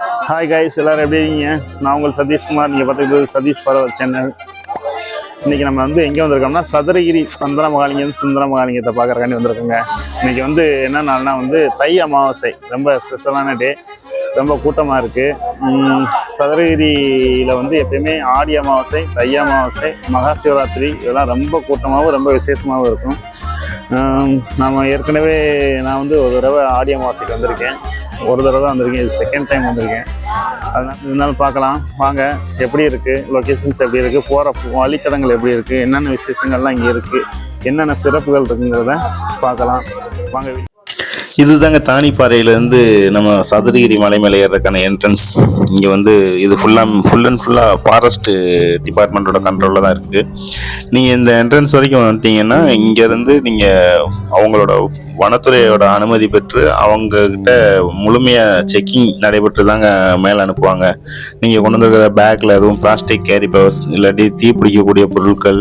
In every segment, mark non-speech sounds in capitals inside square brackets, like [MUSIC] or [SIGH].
Hi guys எல்லோரும் எப்படி இருக்கீங்க? நான் உங்கள் சதீஷ்குமார். நீங்கள் பார்த்துக்கிறது சதீஷ் பரவல் சேனல். இன்னைக்கு நம்ம வந்து எங்கே வந்திருக்கோம்னா சதுரகிரி சந்திர மகாலிங்கம் சுந்தர மகாலிங்கத்தை பார்க்குறக்காண்டி வந்திருக்கோங்க. இன்றைக்கி வந்து என்ன நாள்னா வந்து தை அமாவாசை. ரொம்ப ஸ்பெஷலான டே ரொம்ப கூட்டமாக இருக்குது சதுரகிரியில் வந்து எப்பயுமே ஆடி அமாவாசை தை அமாவாசை மகா சிவராத்திரி இதெல்லாம் ரொம்ப கூட்டமாகவும் ரொம்ப விசேஷமாகவும் இருக்கும். நாம் ஏற்கனவே நான் வந்து ஒரு தடவை ஆடி அமாவாசைக்கு வந்திருக்கேன். ஒரு தடவை தான் வந்திருக்கேன். இது செகண்ட் டைம் வந்திருக்கேன். அதனால் இருந்தாலும் பார்க்கலாம். வாங்க எப்படி இருக்குது லொக்கேஷன்ஸ் எப்படி இருக்குது போகிற வழித்தடங்கள் எப்படி இருக்குது என்னென்ன விசேஷங்கள்லாம் இங்கே இருக்குது என்னென்ன சிறப்புகள் இருக்குங்கிறத பார்க்கலாம். வாங்க இதுதாங்க தானிப்பாறையிலேருந்து நம்ம சதுரகிரி மலை மேலே ஏறதுக்கான என்ட்ரன்ஸ் இங்கே வந்து இது ஃபுல்லாக ஃபுல் அண்ட் ஃபுல்லாக ஃபாரஸ்ட்டு டிபார்ட்மெண்ட்டோட கண்ட்ரோலில் தான் இருக்குது நீங்கள் இந்த என்ட்ரன்ஸ் வரைக்கும் வந்துட்டீங்கன்னா இங்கேருந்து நீங்கள் அவங்களோட வனத்துறையோட அனுமதி பெற்று அவங்கக்கிட்ட முழுமையாக செக்கிங் நடைபெற்று தாங்க மேலே அனுப்புவாங்க. நீங்கள் கொண்டு வந்துருக்கிற பேக்கில் எதுவும் பிளாஸ்டிக் கேரி பவர்ஸ் இல்லாட்டி தீப்பிடிக்கக்கூடிய பொருட்கள்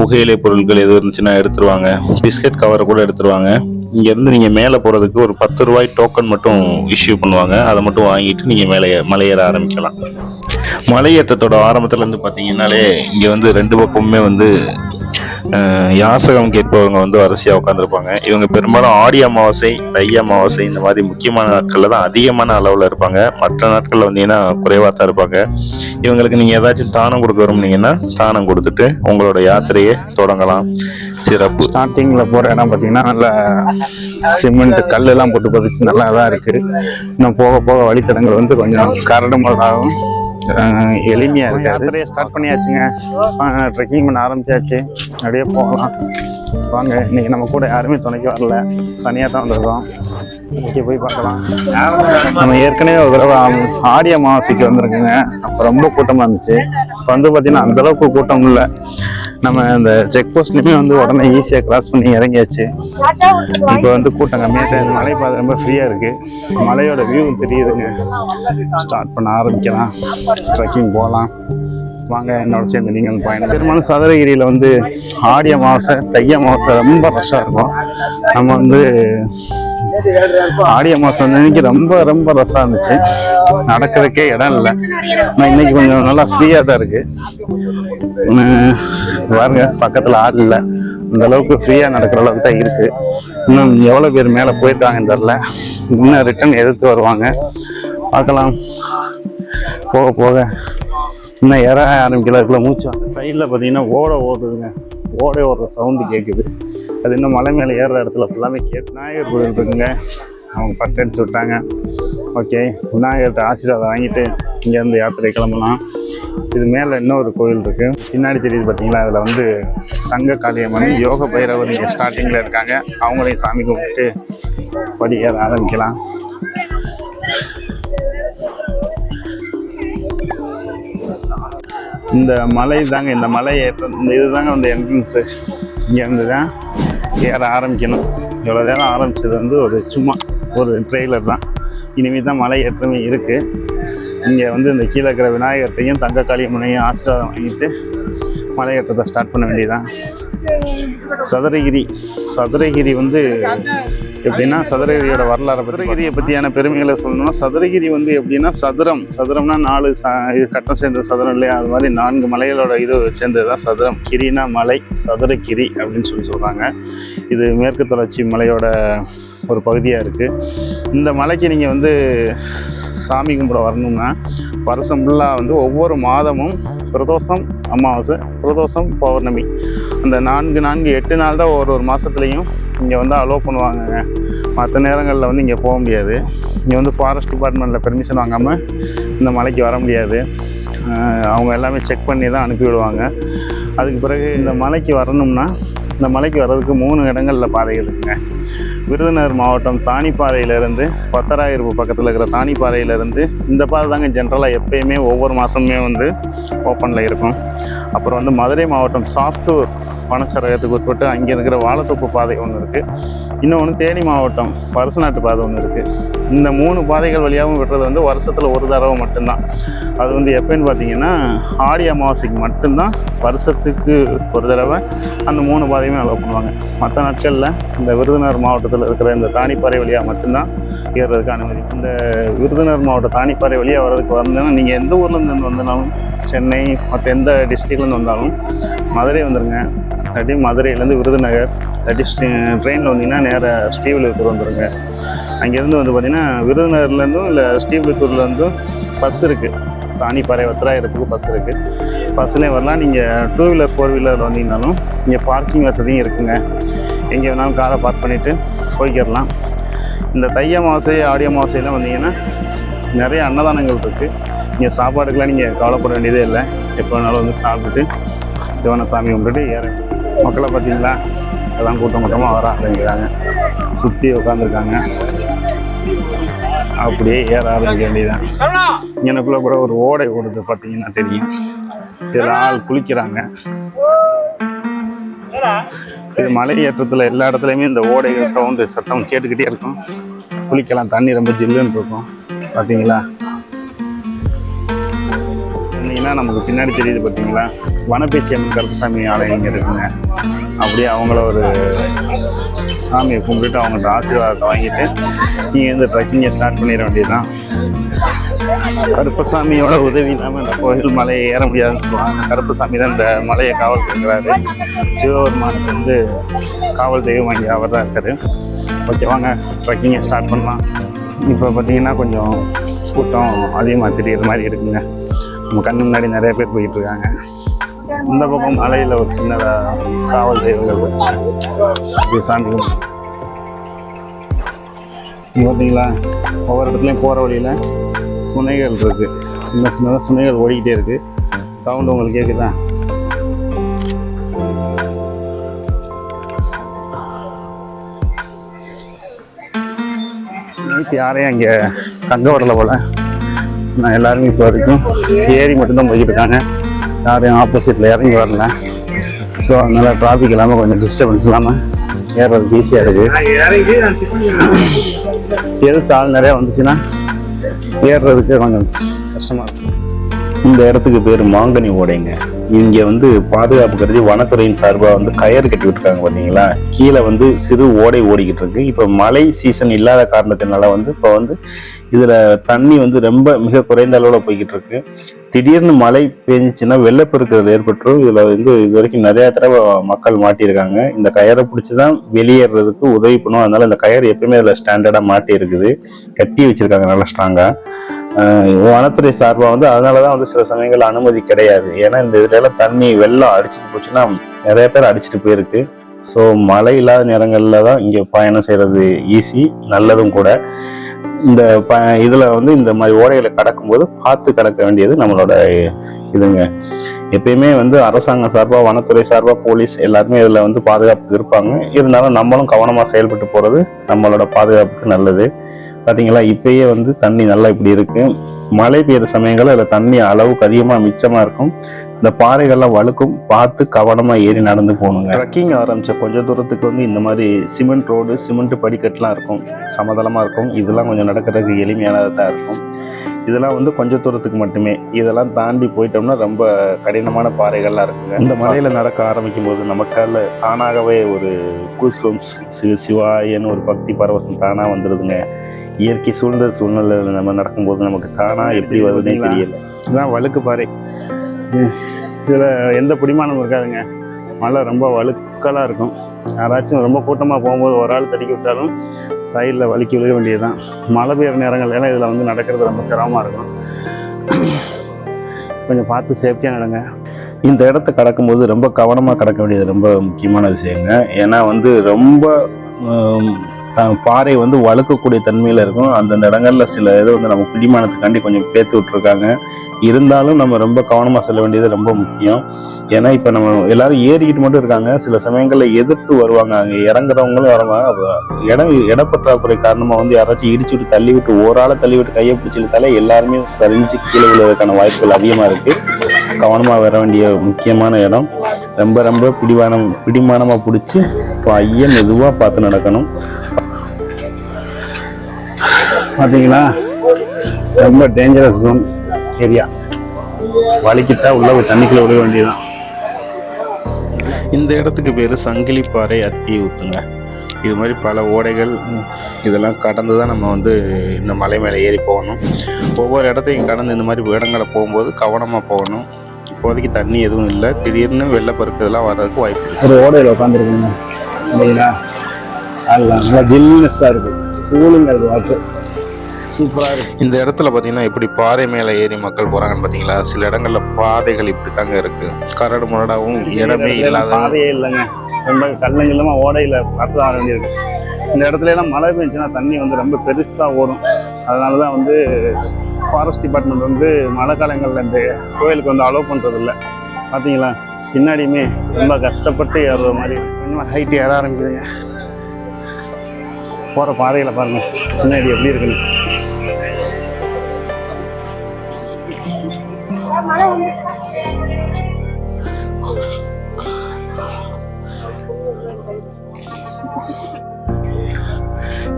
புகையிலை பொருட்கள் எதுவும் இருந்துச்சுன்னா எடுத்துருவாங்க. பிஸ்கட் கவரை கூட எடுத்துருவாங்க. இங்கேருந்து நீங்கள் மேலே போகிறதுக்கு ஒரு பத்து ரூபாய் டோக்கன் மட்டும் இஷ்யூ பண்ணுவாங்க. அதை மட்டும் வாங்கிட்டு நீங்கள் மேலே மலையேற ஆரம்பிக்கலாம். மலையேற்றத்தோட ஆரம்பத்துலேருந்து பார்த்தீங்கன்னாலே இங்கே வந்து ரெண்டு பக்கமுமே வந்து யாசகம் கேட்பவங்க வந்து வரிசையாக உட்காந்துருப்பாங்க இவங்க பெரும்பாலும் ஆடி அமாவாசை தை அமாவாசை இந்த மாதிரி முக்கியமான நாட்களில் தான் அதிகமான அளவில் இருப்பாங்க. மற்ற நாட்களில் வந்தீங்கன்னா குறைவாக தான் இருப்பாங்க. இவங்களுக்கு நீங்கள் ஏதாச்சும் தானம் கொடுக்க விரும்புனீங்கன்னா தானம் கொடுத்துட்டு உங்களோட யாத்திரையை தொடங்கலாம். சிறப்பு. ஸ்டார்டிங்கில் போகிற இடம் பார்த்தீங்கன்னா நல்ல சிமெண்ட் கல்லெல்லாம் போட்டு பதிச்சு நல்லா தான் இருக்குது இன்னும் போக போக வழித்தடங்கள் வந்து கொஞ்சம் கரடு முரடாகவும் அஹ், எளிமையா இருக்கு யாத்திரையை ஸ்டார்ட் பண்ணியாச்சுங்க. ட்ரெக்கிங் பண்ண ஆரம்பிச்சாச்சு. அப்படியே போகலாம். வாங்க இன்னைக்கு நம்ம கூட யாருமே துணைக்கு வரல. தனியாக தான் வந்திருக்கோம். இங்கே போய் பார்க்கலாம். நம்ம ஏற்கனவே ஒரு தடவை ஆம்- ஆடி அமாவாசைக்கு வந்திருக்குங்க. அப்போ ரொம்ப கூட்டமாக இருந்துச்சு. இப்போ வந்து பார்த்தீங்கன்னா அந்த அளவுக்கு கூட்டம் இல்லை. நம்ம அந்த செக் போஸ்ட்லையுமே வந்து உடனே ஈஸியாக கிராஸ் பண்ணி இறங்கியாச்சு. இப்போ வந்து கூட்டம் கம்மியாக தான் மலை பாதை ரொம்ப ஃப்ரீயாக இருக்குது மலையோட வியூ தெரியுதுங்க. ஸ்டார்ட் பண்ண ஆரம்பிக்கலாம். ட்ரெக்கிங் போகலாம். வாங்க என்னோட சேர்ந்து நீங்கள் பயணம். பெரும்பாலும் சதுரகிரியில் வந்து ஆடி அமாவாசை தைய அமாவாசை ரொம்ப ரஷ்ஷாக இருக்கும். நம்ம வந்து ஆடி அமாவாசை இன்னைக்கு ரொம்ப ரொம்ப ரசம் இருந்துச்சு. நடக்கிறதுக்கே இடம் இல்லை. ஆனால் இன்னைக்கு கொஞ்சம் நல்லா ஃப்ரீயாக தான் இருக்குது பாருங்க பக்கத்தில் ஆள் இல்லை. அந்த அளவுக்கு ஃப்ரீயாக நடக்கிற அளவுக்கு தான் இருக்குது இன்னும் எவ்வளோ பேர் மேலே போயிருக்காங்கன்னு தெரில இன்னும் ரிட்டர்ன் எதிர்த்து வருவாங்க. பார்க்கலாம். போக போக. இன்னும் ஏற ஆரம்பிக்கல. மூச்சு மூச்சு சைடில் பார்த்தீங்கன்னா ஓட ஓடுதுங்க. ஓடை ஓடுற சவுண்டு கேட்குது அது இன்னும் மலை மேலே ஏறுற இடத்துல ஃபுல்லாமே கேட்டு விநாயகர் கோயில் இருக்குங்க. அவங்க பட்டு அடிச்சு விட்டாங்க. ஓகே விநாயகர்கிட்ட ஆசீர்வாதம் வாங்கிட்டு இங்கேருந்து யாத்திரை கிளம்பலாம். இது மேலே இன்னொரு கோயில் இருக்குது பின்னாடி தெரியுது பார்த்தீங்களா அதில் வந்து தங்க காளியம்மன் யோக பைரவர் இங்கே ஸ்டார்டிங்கில் இருக்காங்க. அவங்களையும் சாமி கும்பிட்டு படி ஏற ஆரம்பிக்கலாம். இந்த மலை தாங்க இந்த மலை ஏற்ற இந்த இதுதாங்க அந்த என்ட்ரன்ஸு இங்கேருந்து தான் ஏற ஆரம்பிக்கணும். இவ்வளோ நேரம் ஆரம்பித்தது வந்து ஒரு சும்மா ஒரு ட்ரெய்லர் தான். இனிமேல் தான் மலை ஏற்றமே இருக்குது இங்கே வந்து இந்த கீழே இருக்கிற விநாயகர்த்தையும் தங்க காளியம்மனையும் ஆசீர்வாதம் வாங்கிட்டு மலையேற்றத்தை ஸ்டார்ட் பண்ண வேண்டியதான் சதுரகிரி சதுரகிரி வந்து எப்படின்னா சதுரகிரியோட வரலாறு சதுரகிரியை பற்றியான பெருமைகளை சொல்லணும்னா சதுரகிரி வந்து எப்படின்னா சதுரம். சதுரம்னா நாலு ச இது கட்டம் சேர்ந்த சதுரம் இல்லையா? அது மாதிரி நான்கு மலைகளோட இது சேர்ந்தது தான் சதுரம். கிரினா மலை சதுரகிரி அப்படின்னு சொல்லி சொல்கிறாங்க இது மேற்கு தொடர்ச்சி மலையோட ஒரு பகுதியாக இருக்குது இந்த மலைக்கு நீங்கள் வந்து சாமி கும்பிட வரணும்னா வருஷம் ஃபுல்லாக வந்து ஒவ்வொரு மாதமும் பிரதோஷம் அமாவாசை பிரதோஷம் பௌர்ணமி. அந்த நான்கு நான்கு எட்டு நாள் தான் ஒரு ஒரு மாதத்துலேயும் இங்கே வந்து அலோவ் பண்ணுவாங்கங்க. மற்ற நேரங்களில் வந்து இங்கே போக முடியாது. இங்கே வந்து ஃபாரஸ்ட் டிபார்ட்மெண்ட்டில் பெர்மிஷன் வாங்காமல் இந்த மலைக்கு வர முடியாது. அவங்க எல்லாமே செக் பண்ணி தான் அனுப்பிவிடுவாங்க அதுக்கு பிறகு இந்த மலைக்கு வரணும்னா இந்த மலைக்கு வர்றதுக்கு மூணு இடங்களில் பாதை இருக்குங்க. விருதுநகர் மாவட்டம் தானிப்பாறையிலேருந்து பத்தராயிருப்பு பக்கத்தில் இருக்கிற தானிப்பாறையிலேருந்து இந்த பாதை தாங்க ஜென்ரலாக எப்பயுமே ஒவ்வொரு மாதமுமே வந்து ஓப்பனில் இருக்கும். அப்புறம் வந்து மதுரை மாவட்டம் சாஃப்டூர் வனச்சரகத்துக்கு உட்பட்டு அங்கே இருக்கிற வாழைத்தோப்பு பாதை ஒன்று இருக்குது இன்னொன்று தேனி மாவட்டம் வருசநாட்டு பாதை ஒன்று இருக்குது இந்த மூணு பாதைகள் வழியாகவும் விடுறது வந்து வருஷத்தில் ஒரு தடவை மட்டும்தான். அது வந்து எப்போன்னு பார்த்தீங்கன்னா ஆடி அமாவாசைக்கு மட்டும்தான் வருஷத்துக்கு ஒரு தடவை அந்த மூணு பாதையுமே அலோவ் பண்ணுவாங்க. மற்ற நாட்களில் இந்த விருதுநகர் மாவட்டத்தில் இருக்கிற இந்த தானிப்பாறை வழியாக மட்டும்தான் ஏறுறதுக்கு அனுமதி. இந்த விருதுநகர் மாவட்டம் தானிப்பாறை வழியாக வர்றதுக்கு வந்தோன்னா நீங்கள் எந்த ஊர்லேருந்து வந்தாலும் சென்னை மற்ற எந்த டிஸ்ட்ரிக்ட்லேருந்து வந்தாலும் மதுரை வந்துடுங்க இல்லாட்டி மதுரையிலேருந்து விருதுநகர் இல்லாட்டி ட்ரெயினில் வந்தீங்கன்னா நேராக ஸ்ரீவில்லிபுத்தூர் வந்துடுங்க அங்கேருந்து வந்து பார்த்தீங்கன்னா விருதுநகர்லேருந்தும் இல்லை ஸ்ரீவில்லிபுத்தூர்லேருந்தும் பஸ் இருக்குது தானிப்பாறை வத்திராயிரத்துக்கு பஸ் இருக்குது பஸ்ஸுலேயே வரலாம். நீங்கள் டூ வீலர் ஃபோர் வீலரில் வந்தீங்கனாலும் இங்கே பார்க்கிங் வசதியும் இருக்குங்க. எங்கே வேணாலும் காரை பார்க் பண்ணிவிட்டு போய்க்கிடலாம் இந்த தை அமாவாசை ஆடி அமாவாசையெல்லாம் வந்தீங்கன்னா நிறைய அன்னதானங்கள் இருக்குது இங்கே சாப்பாடுக்கெலாம் நீங்கள் கவலைப்பட வேண்டியதே இல்லை. எப்போ வேணாலும் வந்து சாப்பிட்டுட்டு சிவனை சாமி கும்பிட்டுட்டு ஏற மக்களை பார்த்தீங்களா? எல்லாம் கூட்டம் கூட்டமாக வர ஆரம்பிக்கிறாங்க. சுற்றி உட்காந்துருக்காங்க அப்படியே ஏற ஆரம்பிக்க வேண்டியதுதான். எனக்குள்ள கூட ஒரு ஓடை ஓடுது பார்த்தீங்கன்னா தெரியும். இதில் ஆள் குளிக்கிறாங்க. இது மலை ஏற்றத்தில் எல்லா இடத்துலையுமே இந்த ஓடைகள் சவுண்டு சத்தம் கேட்டுக்கிட்டே இருக்கும். குளிக்கலாம். தண்ணி ரொம்ப ஜில்லுன்னு இருக்கும். பார்த்தீங்களா? பார்த்தீங்கன்னா நமக்கு பின்னாடி தெரியுது பார்த்தீங்களா? வனப்பேச்சி அம்மன் கருப்பசாமி ஆலயம் இங்கே இருக்குங்க. அப்படியே அவங்கள ஒரு சாமியை கும்பிட்டு அவங்கள்ட்ட ஆசீர்வாதத்தை வாங்கிட்டு நீங்கள் வந்து ட்ரெக்கிங்கை ஸ்டார்ட் பண்ணிட வேண்டியதுதான். கருப்பசாமியோட உதவி இல்லாமல் இந்த கோயில் மலையை ஏற முடியாதுன்னு சொல்லுவாங்க. கருப்பசாமி தான் இந்த மலையை காவல் பண்ணுறாரு சிவபெருமானுக்கு வந்து காவல் தெய்வம் வாங்கி அவர் தான் இருக்காரு. ஓகே வாங்க ட்ரெக்கிங்கை ஸ்டார்ட் பண்ணலாம். இப்போ பார்த்தீங்கன்னா கொஞ்சம் கூட்டம் அதிகமாக தெரியுற மாதிரி இருக்குங்க. நம்ம கண்ணு முன்னாடி நிறைய பேர் போயிட்டு இருக்காங்க இந்த பக்கம் மலையில் ஒரு சின்னதாக காவல் தெய்வங்கள் சாமி பார்த்தீங்களா ஒவ்வொரு இடத்துலையும் போகிற வழியில் சுனைகள் இருக்குது சின்ன சின்னதாக சுனைகள் ஓடிக்கிட்டே இருக்குது சவுண்டு உங்களுக்கு கேட்குதா நைட்டு யாரையும் அங்கே தங்க வரல போல். நான் எல்லாருமே இப்போ வரைக்கும் ஏறி மட்டும்தான் போய்கிட்டு இருக்காங்க. யாரையும் ஆப்போசிட்டில் இறங்கி வரல. ஸோ அதனால் டிராஃபிக் இல்லாமல் கொஞ்சம் டிஸ்டர்பன்ஸ் இல்லாமல் ஏறுறதுக்கு ஈஸியாக இருக்குது எதிர்த்து ஆள் நிறையா வந்துச்சுன்னா ஏறுறதுக்கு கொஞ்சம் கஷ்டமாக இருக்கும் இந்த இடத்துக்கு பேர் மாங்கனி ஓடைங்க. இங்க வந்து பாதுகாப்பு கருதி வனத்துறையின் சார்பா வந்து கயிறு கட்டி இருக்காங்க பாத்தீங்களா? கீழே வந்து சிறு ஓடை ஓடிக்கிட்டு இருக்கு. இப்ப மழை சீசன் இல்லாத காரணத்தினால வந்து இப்ப வந்து இதுல தண்ணி வந்து ரொம்ப மிக குறைந்த அளவுல போய்கிட்டு இருக்கு. திடீர்னு மழை பெஞ்சிச்சுன்னா வெள்ளப்பெருக்குதல் ஏற்பட்டுரும். இதுல வந்து இது வரைக்கும் நிறைய தடவை மக்கள் மாட்டியிருக்காங்க. இந்த கயரை பிடிச்சிதான் வெளியேறதுக்கு உதவி பண்ணும். அதனால இந்த கயர் எப்பயுமே அதில் ஸ்டாண்டர்டா மாட்டி இருக்குது கட்டி வச்சிருக்காங்க நல்லா ஸ்ட்ராங்கா வனத்துறை சார்பாக வந்து அதனால தான் வந்து சில சமயங்கள் அனுமதி கிடையாது. ஏன்னா இந்த இதுலலாம் தண்ணி வெள்ளம் அடிச்சுட்டு போச்சுன்னா நிறைய பேர் அடிச்சுட்டு போயிருக்கு. ஸோ மழை இல்லாத நேரங்களில் தான் இங்கே பயணம் செய்கிறது ஈஸி நல்லதும் கூட. இந்த ப இதில் வந்து இந்த மாதிரி ஓடைகளை கடக்கும்போது பார்த்து கடக்க வேண்டியது நம்மளோட இதுங்க. எப்பயுமே வந்து அரசாங்கம் சார்பாக வனத்துறை சார்பாக போலீஸ் எல்லாருமே இதில் வந்து பாதுகாப்பு இருப்பாங்க. இருந்தாலும் நம்மளும் கவனமாக செயல்பட்டு போகிறது நம்மளோட பாதுகாப்புக்கு நல்லது. பார்த்தீங்களா இப்பயே வந்து தண்ணி நல்லா இப்படி இருக்கு. மழை பெய்யுற சமயங்களில் அதில் தண்ணி அளவுக்கு அதிகமாக மிச்சமாக இருக்கும். இந்த பாறைகள்லாம் வழுக்கும் பார்த்து கவனமாக ஏறி நடந்து போகணுங்க. ட்ரக்கிங் ஆரம்பித்த கொஞ்ச தூரத்துக்கு வந்து இந்த மாதிரி சிமெண்ட் ரோடு சிமெண்ட் படிக்கட்டுலாம் இருக்கும். சமதளமாக இருக்கும். இதெல்லாம் கொஞ்சம் நடக்கிறதுக்கு எளிமையானதாக இருக்கும். இதெல்லாம் வந்து கொஞ்ச தூரத்துக்கு மட்டுமே. இதெல்லாம் தாண்டி போயிட்டோம்னா ரொம்ப கடினமான பாறைகள்லாம் இருக்குங்க. இந்த மலையில் நடக்க ஆரம்பிக்கும் போது நமக்கால தானாகவே ஒரு கூஸ்பம்ஸ் சிவ சிவாயன்னு ஒரு பக்தி பரவசம் தானாக வந்துடுதுங்க இயற்கை சூழ்ந்த சூழ்நிலையில் நம்ம நடக்கும்போது நமக்கு தானாக எப்படி வருதுன்னே தெரியல. இதுதான் வழுக்கு பாறை. இதில் எந்த பிடிமானமும் இருக்காதுங்க. மழை ரொம்ப வழுக்கலாக இருக்கும். யாராச்சும் ரொம்ப கூட்டமாக போகும்போது ஒரு ஆள் தடுக்கி விட்டாலும் சைடில் வலிக்கி விழுக வேண்டியதுதான். மழை பெய்யுற நேரங்கள் எல்லாம் இதில் வந்து நடக்கிறது ரொம்ப சிரமமாக இருக்கும். கொஞ்சம் பார்த்து சேஃப்டியாக நடங்க. இந்த இடத்த கடக்கும்போது ரொம்ப கவனமாக கடக்க வேண்டியது ரொம்ப முக்கியமான விஷயங்க. ஏன்னா வந்து ரொம்ப பாறை வந்து வழுக்கக்கூடிய தன்மையில் இருக்கும். அந்தந்த இடங்களில் சில இது வந்து நம்ம பிடிமானத்துக்காண்டி கொஞ்சம் பேத்து விட்ருக்காங்க இருந்தாலும் நம்ம ரொம்ப கவனமாக செல்ல வேண்டியது ரொம்ப முக்கியம். ஏன்னா இப்போ நம்ம எல்லாரும் ஏறிக்கிட்டு மட்டும் இருக்காங்க. சில சமயங்களில் எதிர்த்து வருவாங்க. அங்கே இறங்குறவங்களும் வருவாங்க இடம் இடப்பற்றாக்குறை காரணமாக வந்து யாராச்சும் இடிச்சுட்டு தள்ளி விட்டு ஒரு தள்ளி விட்டு கையை பிடிச்சிருந்தாலே எல்லாருமே சரிஞ்சு கீழே விழுவதற்கான வாய்ப்புகள் அதிகமாக இருக்குது கவனமாக வர வேண்டிய முக்கியமான இடம். ரொம்ப ரொம்ப பிடிவானம் பிடிமானமாக பிடிச்சி இப்போ மெதுவாக பார்த்து நடக்கணும். பார்த்தீங்களா ரொம்ப டேஞ்சரஸ் ஜோன் ஏரியா வலிக்கிட்டா உள்ள போய் தண்ணிக்குள்ள விட வேண்டியதுதான். இந்த இடத்துக்கு பேர் சங்கிலிப்பாறை அத்தி ஊத்துங்க. இது மாதிரி பல ஓடைகள் இதெல்லாம் கடந்து தான் நம்ம வந்து இந்த மலை மேலே ஏறி போகணும். ஒவ்வொரு இடத்தையும் கடந்து இந்த மாதிரி இடங்களை போகும்போது கவனமாக போகணும். இப்போதைக்கு தண்ணி எதுவும் இல்லை. திடீர்னு வெள்ளப்பெருக்கு இதெல்லாம் வர்றதுக்கு வாய்ப்பு ஒரு ஓடையில் உட்காந்துருக்குங்க இல்லைங்களா நல்லா ஜில்னஸ்ஸாக இருக்குது இருக்குது வாட்டர் சூப்பராக இருக்குது இந்த இடத்துல பார்த்தீங்கன்னா எப்படி பாறை மேலே ஏறி மக்கள் போகிறாங்கன்னு பார்த்தீங்களா சில இடங்களில் பாதைகள் இப்படி தாங்க இருக்குது கரடு முரடாகவும் இடமே இல்லாத பாதையே இல்லைங்க. ரொம்ப கல்லுங்கில்லாமல் ஓடையில் பார்த்து தான் வேண்டியிருக்கு. இந்த இடத்துல எல்லாம் மழை பெஞ்சுன்னா தண்ணி வந்து ரொம்ப பெருசாக ஓடும். அதனால தான் வந்து ஃபாரஸ்ட் டிபார்ட்மெண்ட் வந்து மழை காலங்களில் இந்த கோயிலுக்கு வந்து அலோவ் பண்ணுறது இல்லை பார்த்தீங்களா பின்னாடியுமே ரொம்ப கஷ்டப்பட்டு ஏறுற மாதிரி. கொஞ்சமாக ஹைட் ஏற ஆரம்பிக்குதுங்க. போகிற பாதைகளை பாருங்க. பின்னாடி எப்படி இருக்குன்னு.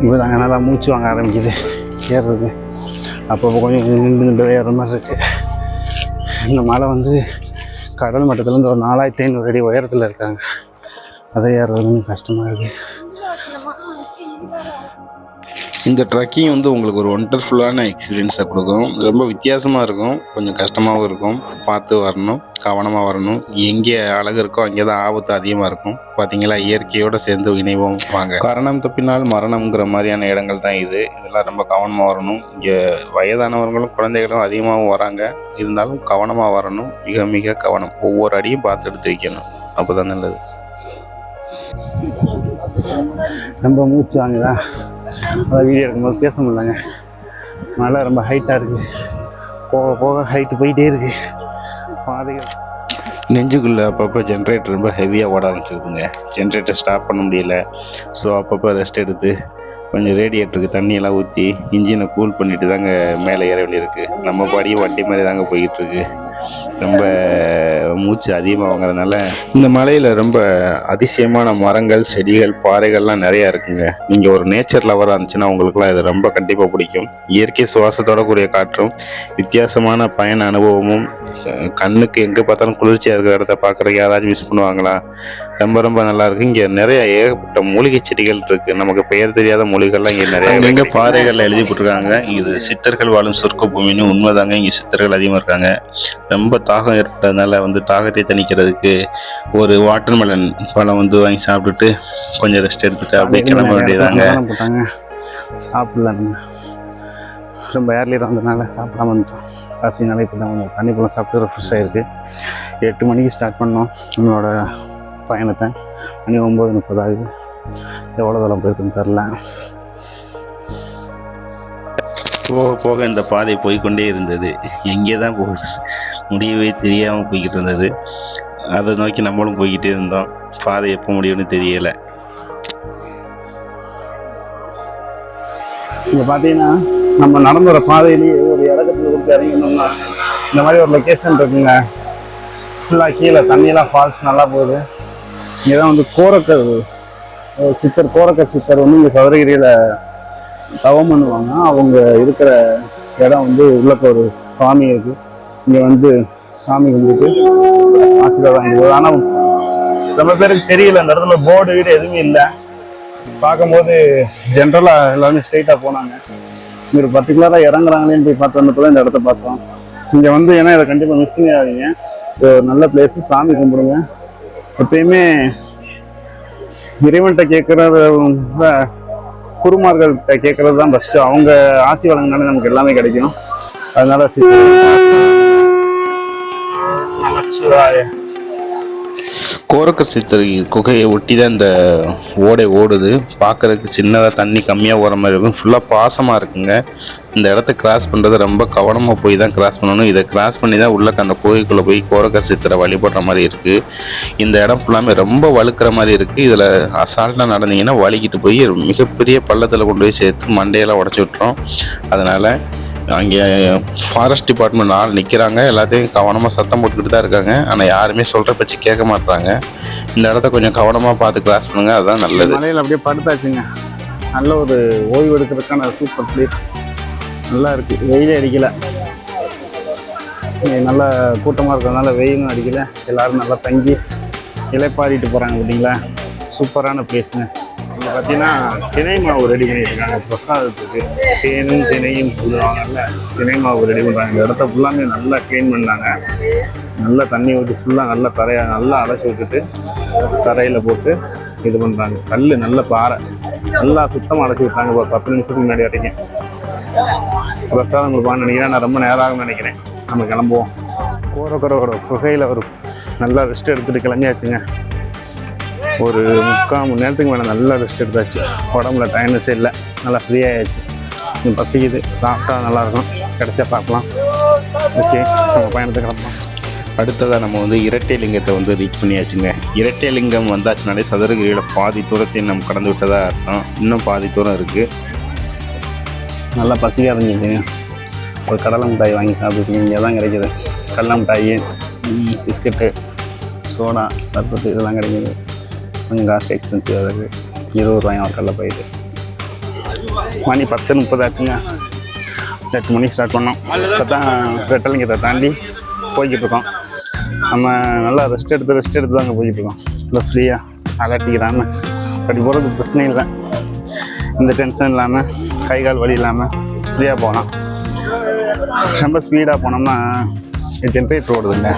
இப்போ தாங்க நல்லா மூச்சு வாங்க ஆரம்பிக்குது. ஏறுறது. அப்பப்போ கொஞ்சம் நின்று நின்று ஏற மாதிரி இருக்கு. இந்த மலை வந்து கடல் மட்டத்துலேருந்து ஒரு நாலாயிரத்தி ஐநூறு அடி உயரத்தில் இருக்காங்க. அதை ஏறுறதும் கஷ்டமாக இருக்குது இந்த ட்ரக்கிங் வந்து உங்களுக்கு ஒரு ஒண்டர்ஃபுல்லான எக்ஸ்பீரியன்ஸை கொடுக்கும். ரொம்ப வித்தியாசமாக இருக்கும். கொஞ்சம் கஷ்டமாகவும் இருக்கும். பார்த்து வரணும். கவனமாக வரணும். எங்கே அழகு இருக்கோ அங்கே தான் ஆபத்து அதிகமாக இருக்கும். பார்த்தீங்களா இயற்கையோடு சேர்ந்து இணைவோம். வாங்க. காரணம் தப்பினால் மரணம்ங்கிற மாதிரியான இடங்கள் தான் இது. இதெல்லாம் ரொம்ப கவனமாக வரணும். இங்கே வயதானவர்களும் குழந்தைகளும் அதிகமாகவும் வராங்க. இருந்தாலும் கவனமாக வரணும். மிக மிக கவனம். ஒவ்வொரு அடியும் பார்த்து எடுத்து வைக்கணும். அப்போ தான் நல்லது. ரொம்ப மூச்சு வாங்குதான் அதான் வீடியோ எடுக்கும்போது பேச முடியலங்க. மழை ரொம்ப ஹைட்டாக இருக்குது போக போக ஹைட்டு போயிட்டே இருக்குது பாதைகள். நெஞ்சுக்குள்ளே அப்பப்போ ஜென்ரேட்டர் ரொம்ப ஹெவியாக ஓட ஆரம்பிச்சிருக்குங்க ஜென்ரேட்டர் ஸ்டாப் பண்ண முடியல. ஸோ அப்பப்போ ரெஸ்ட் எடுத்து கொஞ்சம் ரேடியேட்டருக்கு தண்ணியெல்லாம் ஊற்றி இன்ஜினை கூல் பண்ணிட்டு தாங்க மேலே ஏற வேண்டியிருக்கு. நம்ம பாடியும் வண்டி மாதிரி தாங்க போய்கிட்டுருக்கு ரொம்ப மூச்சு அதிகமாக வாங்குறதுனால இந்த மலையில் ரொம்ப அதிசயமான மரங்கள் செடிகள் பாறைகள்லாம் நிறையா இருக்குங்க. நீங்கள் ஒரு நேச்சர் லவராக இருந்துச்சுன்னா உங்களுக்குலாம் இது ரொம்ப கண்டிப்பாக பிடிக்கும். இயற்கை சுவாசத்தோட கூடிய காற்றும் வித்தியாசமான பயண அனுபவமும் கண்ணுக்கு எங்கே பார்த்தாலும் குளிர்ச்சியாக இருக்கிற இடத்த பார்க்குறதுக்கு யாராச்சும் மிஸ் பண்ணுவாங்களா? ரொம்ப ரொம்ப நல்லா இருக்கு. இங்கே நிறைய ஏகப்பட்ட மூலிகை செடிகள் இருக்கு. நமக்கு பெயர் தெரியாத மூலிகைகள்லாம் இங்கே நிறைய எங்க பாறைகளில் எழுதி போட்டிருக்காங்க. இது சித்தர்கள் வாழும் சொர்க்க பூமின்னு உண்மைதாங்க. இங்கே சித்தர்கள் அதிகமாக இருக்காங்க. ரொம்ப தாகம் ஏற்பட்டதுனால வந்து தாகத்தை தணிக்கிறதுக்கு ஒரு வாட்டர்மெலன் பழம் வந்து வாங்கி சாப்பிட்டுட்டு கொஞ்சம் ரெஸ்ட் எடுத்துட்டு அப்படியே கிளம்ப வேண்டியதாங்க அன்னதானம் போட்டாங்க. சாப்பிடல நம்ம ரொம்ப ஏர்லியில் வந்ததுனால சாப்பிடாம வந்துட்டோம். பசினால இப்போ தான் தண்ணி பழம் சாப்பிட்டு ரெஃப்ரெஷ் ஆகிருக்கு எட்டு மணிக்கு ஸ்டார்ட் பண்ணோம். நம்மளோட பயணத்தை. மணி ஒம்பது முப்பதாகுது எவ்வளோ தூரம் போயிருக்குன்னு தெரில போக போக இந்த பாதை போய்க்கொண்டே இருந்தது. எங்கே தான் போகுது முடியவே தெரியாமல் போய்கிட்டு இருந்தது. அதை நோக்கி நம்மளும் போய்கிட்டே இருந்தோம். பாதை எப்போ முடியும்னு தெரியலை. இங்கே பார்த்தீங்கன்னா நம்ம நடந்து வர பாதையிலேயே ஒரு இடத்துல கொடுத்து இறங்கணும்னா இந்த மாதிரி ஒரு லொக்கேஷன் இருக்குங்க. ஃபுல்லாக கீழே தண்ணியெல்லாம் ஃபால்ஸ் நல்லா போகுது. இங்கே தான் வந்து கோரக்கர் சித்தர் கோரக்கர் சித்தர் வந்து இங்கே சதுரகிரியில் தவம் பண்ணுவாங்க. அவங்க இருக்கிற இடம் வந்து உள்ளக்க ஒரு சாமி இருக்கு. இங்கே வந்து சாமி கும்பிட்டு ஆசீர்வாதம் வாங்கிடுவோம் ஆனால் ரொம்ப பேருக்கு தெரியல. அந்த இடத்துல போர்டு வீடு எதுவுமே இல்லை. பார்க்கும்போது ஜென்ரலாக எல்லாருமே ஸ்ட்ரைட்டாக போனாங்க. இவர் பர்டிகுலராக இறங்குறாங்களேன்னு போய் பார்த்து வந்தப்போ இந்த இடத்த பார்த்தோம். இங்கே வந்து ஏன்னா இதை கண்டிப்பாக மிஸ் பண்ணிடாதீங்க. இது ஒரு நல்ல பிளேஸு சாமி கும்பிடுங்க. எப்பயுமே இறைவன்கிட்ட கேட்குறத குருமார்கள்கிட்ட கேட்குறது தான் ஃபஸ்ட்டு அவங்க ஆசி வழங்கினாலே நமக்கு எல்லாமே கிடைக்கும். அதனால [LAUGHS] நமச்சிவாய. கோரக்கர் சித்தர் குகையை ஒட்டி தான் இந்த ஓடை ஓடுது. பார்க்கறதுக்கு சின்னதாக தண்ணி கம்மியாக ஓர மாதிரி இருக்கும். ஃபுல்லாக பாசமாக இருக்குங்க. இந்த இடத்த கிராஸ் பண்ணுறது ரொம்ப கவனமாக போய் தான் கிராஸ் பண்ணணும். இதை கிராஸ் பண்ணி தான் உள்ளே அந்த கோயிலுக்குள்ளே போய் கோரக்கர் சித்தரை வழிபடுற மாதிரி இருக்குது இந்த இடம் ஃபுல்லாமே ரொம்ப வழுக்கிற மாதிரி இருக்குது இதில் அசால்ட்டாக நடந்தீங்கன்னா வலிக்கிட்டு போய் மிகப்பெரிய பள்ளத்தில் கொண்டு போய் சேர்த்து மண்டையெல்லாம் உடச்சி விட்டுரும். அதனால் அங்கே ஃபாரஸ்ட் டிபார்ட்மெண்ட் ஆள் நிற்கிறாங்க எல்லாத்தையும் கவனமாக சத்தம் போட்டுக்கிட்டு தான் இருக்காங்க. ஆனால் யாருமே சொல்கிற பற்றி கேட்க மாட்றாங்க. இந்த இடத்த கொஞ்சம் கவனமாக பார்த்து கிராஸ் பண்ணுங்க. அதுதான் நல்லது. மலையில் அப்படியே படுத்தாச்சுங்க. நல்ல ஒரு ஓய்வு எடுக்கிறதுக்கான சூப்பர் பிளேஸ் நல்லா இருக்குது வெயிலே அடிக்கலை. நல்ல கூட்டமாக இருக்கிறதுனால வெயிலும் அடிக்கல. எல்லாரும் நல்லா தங்கி இலைப்பாரிட்டு போகிறாங்க பார்த்தீங்களா? சூப்பரான பிளேஸுங்க பார்த்தீங்கன்னா திணை மாவு ரெடி பண்ணியிருக்காங்க. பிரசாதத்துக்கு. தேனும் தினையும் சொல்லுவாங்கல்ல திணை மாவு ரெடி பண்ணுறாங்க இந்த இடத்த ஃபுல்லாமே நல்லா க்ளீன் பண்ணாங்க நல்லா தண்ணி ஊற்றி ஃபுல்லாக நல்லா தரையை நல்லா அலசி விட்டுட்டு தரையில் போட்டு இது பண்ணுறாங்க கல் நல்ல பாறை. நல்லா சுத்தமாக அடைச்சி விட்டாங்க. ஒரு பத்து நிமிஷத்துக்கு முன்னாடி வரைக்கும். பிரசாதம் கொடுப்பான்னு நினைக்கிறேன். நான் ரொம்ப நேரம் ஆகும்னு நினைக்கிறேன். நம்ம கிளம்புவோம். கோரக்கரோட குகையில் ஒரு நல்லா ரெஸ்ட் எடுத்துகிட்டு கிளம்பியாச்சுங்க. ஒரு முக்கால் மணி நேரத்துக்கு மேலே நல்லா ரெஸ்ட் எடுத்தாச்சு. உடம்புல டயர்னஸே இல்லை. நல்லா ஃப்ரீ ஆயாச்சு. இன்னும் பசிக்குது. சாப்பிட்டா நல்லாயிருக்கும். கிடைச்சா பார்க்கலாம். ஓகே நம்ம பயணத்தை கிளம்பலாம். அடுத்ததாக நம்ம வந்து இரட்டை லிங்கத்தை வந்து ரீச் பண்ணியாச்சுங்க. இரட்டை லிங்கம் வந்தாச்சுனாலே சதுரகிரியில் பாதி தூரத்தை நம்ம கடந்து விட்டதா அர்த்தம். இன்னும் பாதி தூரம் இருக்குது நல்லா பசிக்க ஆரம்பிச்சிங்க ஒரு கடலை மிட்டாய் வாங்கி சாப்பிட்டுருக்கீங்க இங்கே தான் கிடைக்குது. கடலை மிட்டாய் பிஸ்கட்டு சோடா சர்பத்து இதெல்லாம் கிடைக்குது. கொஞ்சம் காஸ்ட் எக்ஸ்பென்சிவாக இருக்குது இருபது ரூபாயும் ஒரு கடலை போயிட்டு. மணி பத்து முப்பது ஆச்சுங்க. எட்டு மணிக்கு ஸ்டார்ட் பண்ணோம். இப்போ தான் ரெட்டலிங்கத்தை தாண்டி போய்கிட்டு இருக்கோம். நம்ம நல்லா ரெஸ்ட் எடுத்து ரெஸ்ட் எடுத்து தாங்க போய்கிட்டு இருக்கோம். இல்லை ஃப்ரீயாக அலட்டிக்கிறாமல் அப்படி போகிறது பிரச்சனை இல்லை. இந்த டென்ஷன் இல்லாமல் கை கால் வலி இல்லாமல் ஃப்ரீயாக போகலாம். ரொம்ப ஸ்பீடாக போனோம்னா ஜென்ரேட்டர் ஓடுதுங்க.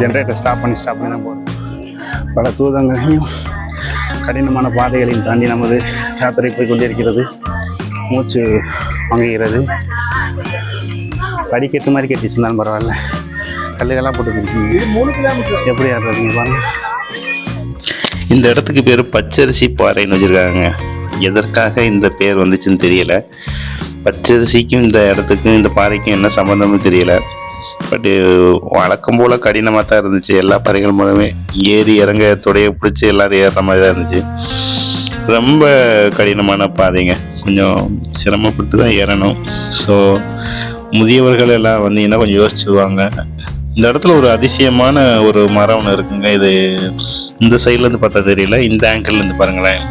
ஜென்ரேட்டர் ஸ்டாப் பண்ணி ஸ்டாப் பண்ணி தான் போகுது. பல தூதங்களையும் கடினமான பாதைகளையும் தாண்டி நமது யாத்திரை போய் கொண்டிருக்கிறது மூச்சு வாங்குகிறது. படிக்கட்டு மாதிரி கட்டி வச்சிருந்தாலும் பரவாயில்ல. கல்லுகள்லாம் போட்டு எப்படி ஏறுறதுங்க பாருங்க. இந்த இடத்துக்கு பேர் பச்சரிசி பாறைன்னு வச்சுருக்காங்க. எதற்காக இந்த பேர் வந்துச்சுன்னு தெரியல. பச்சரிசிக்கும் இந்த இடத்துக்கும் இந்த பாறைக்கும் என்ன சம்மந்தம்னு தெரியல. பட்டு வழக்கம் போல் கடினமாக தான் இருந்துச்சு. எல்லா பாறைகள் மூலமே ஏறி இறங்க தொடைய பிடிச்சி எல்லோரும் ஏறுற மாதிரி தான் இருந்துச்சு. ரொம்ப கடினமான பாதைங்க. கொஞ்சம் சிரமப்பட்டு தான் ஏறணும். ஸோ முதியவர்கள் எல்லாம் வந்தீங்கன்னா கொஞ்சம் யோசிச்சுவாங்க இந்த இடத்துல ஒரு அதிசயமான ஒரு மரம் ஒன்று இருக்குங்க. இது இந்த சைட்லேருந்து பார்த்தா தெரியல. இந்த ஆங்கிள்லேருந்து பாருங்களேன்.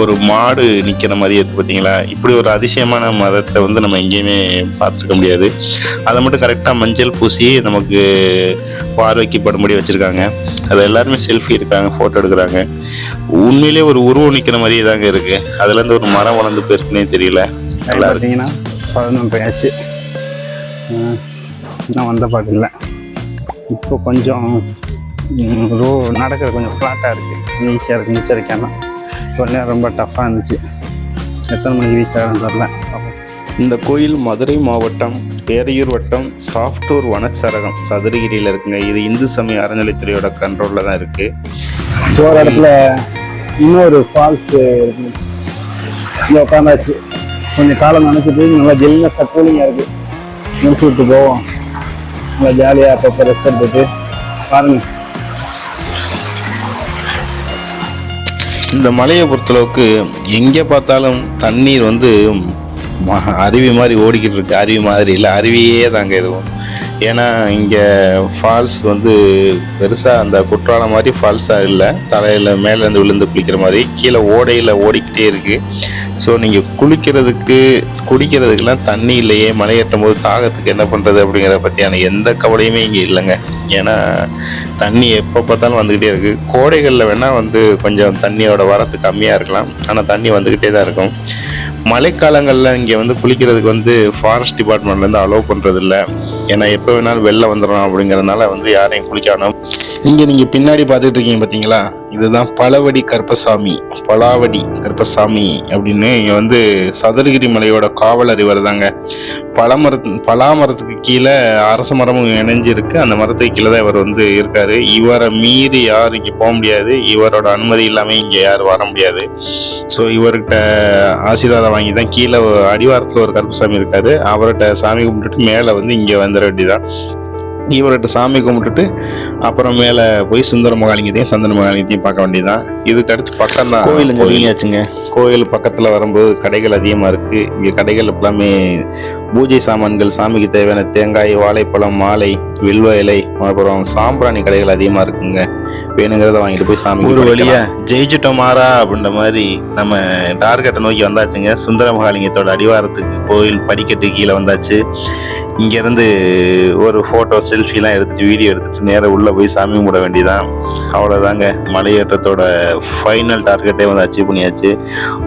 ஒரு மாடு நிற்கிற மாதிரி இருக்கு பார்த்தீங்களா? இப்படி ஒரு அதிசயமான மரத்தை வந்து நம்ம எங்கேயுமே பார்த்துருக்க முடியாது. அதை மட்டும் கரெக்டாக மஞ்சள் பூசி நமக்கு பார்வைக்கு படும்படி வச்சுருக்காங்க. அது எல்லாருமே செல்ஃபி எடுக்காங்க ஃபோட்டோ எடுக்கிறாங்க. உண்மையிலே ஒரு உருவம் நிற்கிற மாதிரியே தாங்க இருக்குது அதுலேருந்து ஒரு மரம் வளர்ந்து போயிருக்குன்னே தெரியல. நல்லா பார்த்தீங்கன்னா பதினொன்றரை ஆச்சு இன்னும் வந்த பாட்டு இல்லை. இப்போ கொஞ்சம் ரோ நடக்கிறது கொஞ்சம் ஃப்ளாட்டாக இருக்குது ஈஸியாக இருக்குது ஒரு நேரம் ரொம்ப டஃப்பாக இருந்துச்சு. எத்தனை மணிக்கு ரீச் ஆகிறேன்னு தெரில. இந்த கோயில் மதுரை மாவட்டம் பேரையூர் வட்டம் சாஃப்டூர் வனச்சரகம் சதுரகிரியில் இருக்குங்க. இது இந்து சமய அறநிலைத்துறையோட கண்ட்ரோலில் தான் இருக்குது போகிற இடத்துல இன்னொரு ஃபால்ஸ் இங்கே உட்காந்தாச்சு. கொஞ்சம் காலம் நினச்சிட்டு நல்லா ஜெல்னஸாக கூலிங்காக இருக்குது முடிச்சு விட்டு போவோம். நல்லா ஜாலியாக அப்பப்போ ரெஸ்ட் எடுத்துட்டு. பாருங்கள் இந்த மலையை பொறுத்தளவுக்கு எங்கே பார்த்தாலும் தண்ணீர் வந்து ம- அருவி மாதிரி ஓடிக்கிட்டு இருக்கு. அருவி மாதிரி இல்லை அருவியே தாங்க எதுவும் ஏன்னா இங்கே ஃபால்ஸ் வந்து பெருசாக அந்த குற்றாலம் மாதிரி ஃபால்ஸாக இல்லை. தலையில் மேலேருந்து விழுந்து குளிக்கிற மாதிரி. கீழே ஓடையில் ஓடிக்கிட்டே இருக்குது ஸோ நீங்கள் குளிக்கிறதுக்கு குடிக்கிறதுக்கெல்லாம் தண்ணி இல்லையே மலையேற்றும் போது தாகத்துக்கு என்ன பண்ணுறது அப்படிங்கிறத பற்றியான எந்த கவலையுமே இங்கே இல்லைங்க. ஏன்னா தண்ணி எப்போ பார்த்தாலும் வந்துக்கிட்டே இருக்குது கோடைகளில் வேணால் வந்து கொஞ்சம் தண்ணியோட வரத்து கம்மியாக இருக்கலாம். ஆனால் தண்ணி வந்துக்கிட்டே தான் இருக்கும். மழைக்காலங்களில் இங்கே வந்து குளிக்கிறதுக்கு வந்து ஃபாரஸ்ட் டிபார்ட்மெண்ட்லேருந்து அலோவ் பண்ணுறதில்ல ஏன்னா எப்போ வேணாலும் வெளில வந்துடும் அப்படிங்கிறதுனால வந்து யாரையும் குளிக்கணும் இங்கே நீங்கள் பின்னாடி பார்த்துட்டு இருக்கீங்க பார்த்தீங்களா இதுதான் பழவடி கருப்பசாமி பலாவடி கருப்பசாமி அப்படின்னு இங்கே வந்து சதுரகிரி மலையோட காவலர் இவர் தாங்க. பழமர பலாமரத்துக்கு கீழே அரச மரமும் இணைஞ்சிருக்கு. அந்த மரத்துக்கு கீழே தான் இவர் வந்து இருக்காரு. இவரை மீறி யாரும் இங்கே போக முடியாது. இவரோட அனுமதி இல்லாமல் இங்கே யாரும் வர முடியாது. ஸோ இவர்கிட்ட ஆசீர்வாதம் வாங்கி தான் கீழே அடிவாரத்தில் ஒரு கருப்பசாமி இருக்காரு. அவர்கிட்ட சாமி கும்பிட்டுட்டு மேலே வந்து இங்கே வந்துட வேண்டியதான் இவர்கிட்ட சாமி கும்பிட்டுட்டு அப்புறம் மேலே போய் சுந்தர மகாலிங்கத்தையும் சந்தன மகாலிங்கத்தையும் பார்க்க வேண்டியதுதான். இதுக்கு அடுத்து பக்கம் தான் கோயில். சொல்லியாச்சுங்க கோயில் பக்கத்தில் வரும்போது கடைகள் அதிகமாக இருக்குது இங்கே கடைகள் எல்லாமே பூஜை சாமான்கள் சாமிக்கு தேவையான தேங்காய் வாழைப்பழம் மாலை வில்வ இலை அப்புறம் சாம்பிராணி கடைகள் அதிகமாக இருக்குங்க. வேணுங்கிறத வாங்கிட்டு போய் சாமி ஒரு வழியா ஜெயிச்சிட்டோம் மாறா அப்படின்ற மாதிரி நம்ம டார்கெட்டை நோக்கி வந்தாச்சுங்க. சுந்தர மகாலிங்கத்தோட அடிவாரத்துக்கு கோயில் படிக்கட்டு கீழே வந்தாச்சு. இங்கேருந்து ஒரு ஃபோட்டோ செல்ஃபிலாம் எடுத்துட்டு வீடியோ எடுத்துட்டு நேராக உள்ளே போய் சாமி கும்பிட வேண்டியதான் அவ்வளோதாங்க மலையேற்றத்தோட ஃபைனல் டார்கெட்டே வந்து அச்சீவ் பண்ணியாச்சு.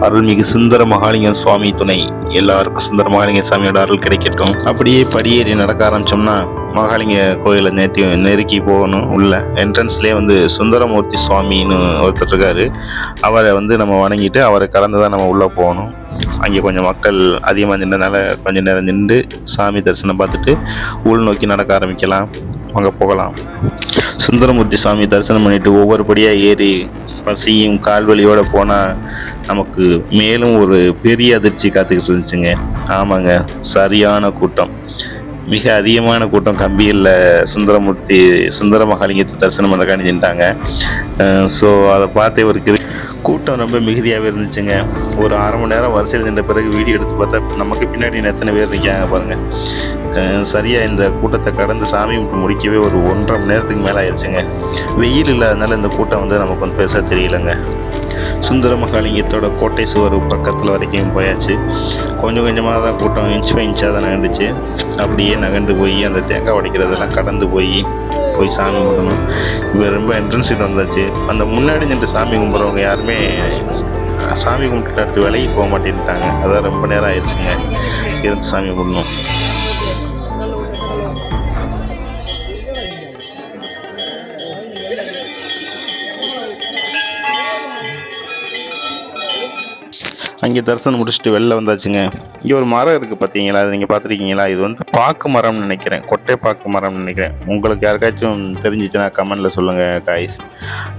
அருள்மிகு சுந்தர மகாலிங்கம் சுவாமி துணை. எல்லாருக்கும் சுந்தர மகாலிங்க சாமியோட அருள் கிடைக்கட்டும். அப்படியே படியேறி நடக்க ஆரம்பிச்சோம்னா மகாலிங்க கோயிலை நேர்த்தி நெருக்கி போகணும். உள்ள என்ட்ரன்ஸ்லேயே வந்து சுந்தரமூர்த்தி சுவாமின்னு ஒருத்தர் இருக்காரு. அவரை வந்து நம்ம வணங்கிட்டு அவரை கலந்து தான் நம்ம உள்ளே போகணும். அங்கே கொஞ்சம் மக்கள் அதிகமாக நின்றனால கொஞ்சம் நேரம் நின்று சாமி தரிசனம் பார்த்துட்டு உள் நோக்கி நடக்க ஆரம்பிக்கலாம். அங்கே போகலாம். சுந்தரமூர்த்தி சாமி தரிசனம் பண்ணிட்டு ஒவ்வொரு படியாக ஏறி பசியும் கால்வழியோடு போனால் நமக்கு மேலும் ஒரு பெரிய அதிர்ச்சி காத்துக்கிட்டு இருந்துச்சுங்க. ஆமாங்க சரியான கூட்டம். மிக அதிகமான கூட்டம் கம்பியில் சுந்தரமூர்த்தி சுந்தர மகாலிங்கத்தை தரிசனம் பண்ண நின்ட்டாங்க. ஸோ அதை பார்த்து இவருக்கு கூட்டம் ரொம்ப மிகுதியாகவே இருந்துச்சுங்க. ஒரு அரை மணி நேரம் வரிசையில் நின்ற பிறகு வீடியோ எடுத்து பார்த்தா நமக்கு பின்னாடி எத்தனை பேர் இருக்காங்க பாருங்கள் சரியாக இந்த கூட்டத்தை கடந்து சாமி கும்பிட்டு முடிக்கவே ஒரு ஒன்றரை மணி நேரத்துக்கு மேலே ஆயிடுச்சுங்க. வெயில் இல்லாதனால இந்த கூட்டம் வந்து நமக்கு வந்து பெருசாக தெரியலங்க. சுந்தர மகாலிங்கத்தோட கோட்டை சுவர் பக்கத்தில் வரைக்கும் போயாச்சு. கொஞ்சம் கொஞ்சமாக தான் கூட்டம் இன்ச் பை இன்ச்சாக தான் நகண்டுச்சு அப்படியே நகண்டு போய் அந்த தேங்காய் உடைக்கிறதெல்லாம் கடந்து போய் போய் சாமி கும்பிடணும். இப்போ ரொம்ப என்ட்ரன்ஸ் கிட்ட வந்தாச்சு. அந்த முன்னாடி நின்று சாமி கும்பிட்றவங்க யாருமே சாமி கும்பிட்டு அடுத்து விலைக்கு போக மாட்டேன்ட்டாங்க. அதான் ரொம்ப நேரம் ஆயிடுச்சுங்க. இருந்து சாமி கும்பிடணும். அங்கே தரிசனம் முடிச்சுட்டு வெளில வந்தாச்சுங்க. இங்கே ஒரு மரம் இருக்குது பார்த்தீங்களா அது நீங்கள் பார்த்துருக்கீங்களா? இது வந்து பாக்கு மரம்னு நினைக்கிறேன். கொட்டை பாக்கு மரம்னு நினைக்கிறேன். உங்களுக்கு யாருக்காச்சும் தெரிஞ்சிச்சுன்னா கமெண்டில் சொல்லுங்கள் காய்ஸ்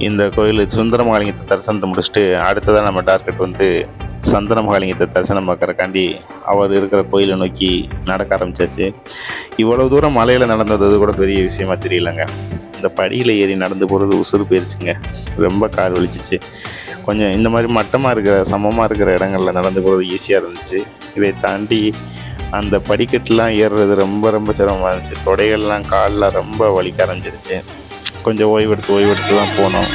இந்த கோயில் சுந்தரமகாலிங்கத்தை தரிசனத்தை முடிச்சுட்டு அடுத்ததாக நம்ம டார்கெட் வந்து சந்தனமகாலிங்கத்தை தரிசனம் பார்க்குறக்காண்டி அவர் இருக்கிற கோயிலை நோக்கி நடக்க ஆரம்பிச்சாச்சு. இவ்வளோ தூரம் மலையில் நடந்தது கூட பெரிய விஷயமா தெரியலங்க. இந்த படியில் ஏறி நடந்து போகிறது உசுறு போயிருச்சுங்க. ரொம்ப கார் வலிச்சிச்சு. கொஞ்சம் இந்த மாதிரி மட்டமாக இருக்கிற சமமாக இருக்கிற இடங்களில் நடந்து போகிறது ஈஸியாக இருந்துச்சு. இதை தாண்டி அந்த படிக்கட்டுலாம் ஏறுறது ரொம்ப ரொம்ப சிரமமாக இருந்துச்சு. தொடைகள்லாம் காலில் ரொம்ப வலிக்க ஆரம்பிச்சிருச்சு. கொஞ்சம் ஓய்வெடுத்து ஓய்வெடுத்து தான் போனோம்.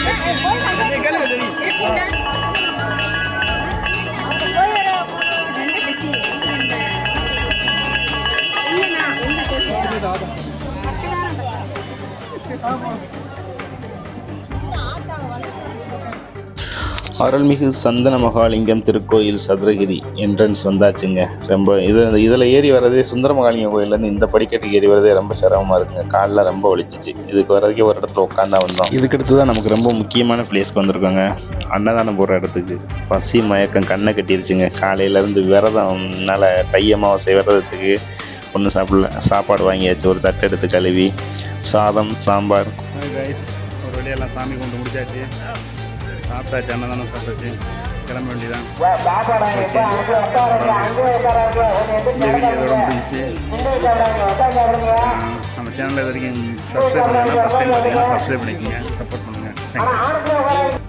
அருள்மிகு சந்தன மகாலிங்கம் திருக்கோயில் சதுரகிரி என்ட்ரன்ஸ் வந்தாச்சுங்க ரொம்ப இது இதில் ஏறி வர்றதே சுந்தர மகாலிங்கம் கோயிலேருந்து இந்த படிக்கட்டுக்கு ஏறி வரதே ரொம்ப சிரமமாக இருக்குங்க. காலில் ரொம்ப வலிச்சிச்சு இதுக்கு வர்றதுக்கே ஒரு இடத்துல உட்காந்தா வந்தோம். இதுக்கடுத்து தான் நமக்கு ரொம்ப முக்கியமான பிளேஸ்க்கு வந்திருக்கோங்க. அன்னதானம் போகிற இடத்துக்கு. பசி மயக்கம் கண்ணை கட்டிருச்சுங்க. காலையிலேருந்து விரதம்னால தை அமாவாசை விரதத்துக்கு ஒன்றும் சாப்பிடல. சாப்பாடு வாங்கியாச்சு. ஒரு தட்டு எடுத்து கழுவி. சாதம் சாம்பார். ஒரு வழியெல்லாம் சாமி கொண்டு முடிச்சாச்சு. சாப்பிட்டாச்சு அன்னதானம் சாப்பிட்டாச்சு. கிளம்ப வேண்டியதான் இந்த வீடியோ இதோட முடிஞ்சிச்சு நம்ம சேனலில் இது வரைக்கும் சப்ஸ்கிரைப் பண்ணலாம் ஃபஸ்ட் டைம் பார்த்தீங்கன்னா சப்ஸ்கிரைப் பண்ணிக்கோங்க. சப்போர்ட் பண்ணுங்கள் தேங்க்யூ